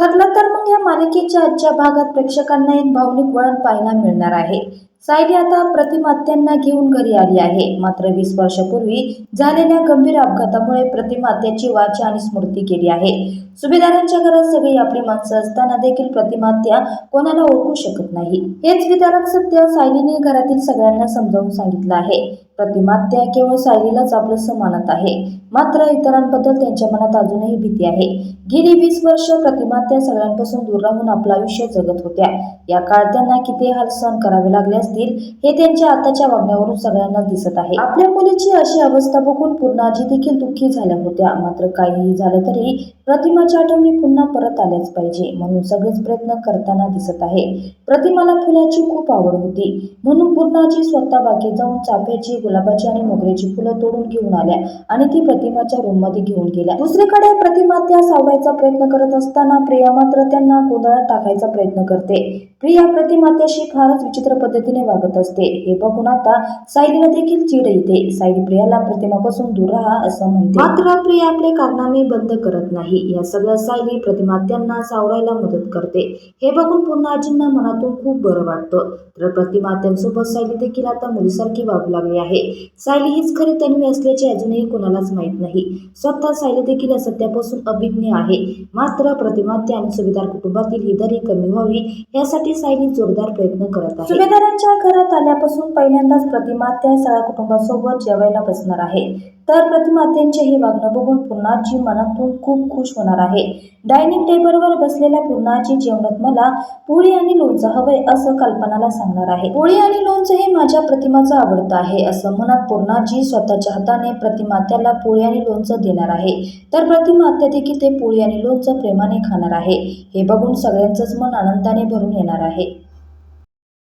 ठरलं तर मग या मालिकेच्या आजच्या भागात प्रेक्षकांना एक भावनिक वळण पाहायला मिळणार आहे. सायली आता प्रतिमात्यांना घेऊन घरी आली आहे. मात्र वीस वर्षापूर्वी झालेल्या गंभीर अपघातामुळे प्रतिमात्याची वाचा आणि स्मृती गेली आहे. सुभेदारांच्या घरात सगळी आपली माणसं असताना देखील प्रतिमात्या कोणाला ओळखू शकत नाही. हेच विदारक सत्य सायलीने घरातील सगळ्यांना समजावून सांगितलं आहे. प्रतिमात्या केवळ सायलीलाच आपलं मानत आहे. मात्र इतरांबद्दल त्यांच्या मनात अजूनही भीती आहे. गेली वीस वर्ष प्रतिमात्या सगळ्यांपासून दूर राहून आपलं आयुष्य जगत होत्या. या काळात त्यांना किती हाल सहन करावे लागले असतील हे त्यांच्या आताच्या वागण्यावरून सगळ्यांना दिसत आहे. आपल्या मुलीची अशी अवस्था बघून पूर्णाजी देखील दुःखी झाल्या होत्या. मात्र काहीही झालं तरी प्रतिमाच्या आठवणी पुन्हा परत आल्याच पाहिजे म्हणून सगळेच प्रयत्न करताना दिसत आहे. प्रतिमाला फुलाची खूप आवड होती. म्हणून पूर्णाजी स्वतः बागेत जाऊन चाफ्याची गुलाबाची आणि मोगऱ्याची फुलं तोडून घेऊन आल्या आणि ती प्रतिमाच्या रूममध्ये घेऊन गेल्या. दुसरीकडे प्रतिमा त्या सावरायचा प्रयत्न करत असताना प्रिया मात्र त्यांना गोंधळात टाकायचा प्रयत्न करते. प्रिया प्रतिमात्याशी फारच विचित्र पद्धतीने वागत असते. हे बघून आता सायलीला देखील चिड येते. सायली प्रियाला प्रतिमापासून दूर राहा असं म्हणते. मात्र प्रिया आपले कारनामे बंद करत नाही. या सगळ्या सायली प्रतिमात्यांना सावरायला मदत करते. हे बघून पुन्हा आजींना मनातून खूप बरं वाटतं. तर प्रतिमात्यांसोबत सायली देखील आता मुलीसारखी वागू लागली आहे. सायली हीच खरी तन्वी असल्याचे अजूनही कोणालाच माहीत नाही. स्वतः सायली देखील या सत्यापासून अभिज्ञ आहे. मात्र प्रतिमात्या आणि सुभेदार कुटुंबातील ही दरी कमी व्हावी यासाठी सायली जोरदार प्रयत्न करत आहे. सुभेदारांच्या घरात आल्यापासून पहिल्यांदाच प्रतिमात्या सगळ्या कुटुंबासोबत जेवायला बसणार आहे. तर प्रतिमात्यांचे हे वागणं बघून पूर्णाजी मनातून खूप खुश होणार आहे. डायनिंग टेबलवर बसलेल्या पूर्णाजी जेवणात मला पोळी आणि लोणचं हवंय असं कल्पनाला सांगणार आहे. पोळी आणि लोणचं हे माझ्या प्रतिमाचं आवडतं आहे असं म्हणत पूर्णाजी स्वतःच्या हाताने प्रतिमात्याला पोळी आणि लोणचं देणार आहे. तर प्रतिमात्या देखील ते पोळी आणि लोणचं प्रेमाने खाणार आहे. हे बघून सगळ्यांचंच मन आनंदाने भरून येणार आहे.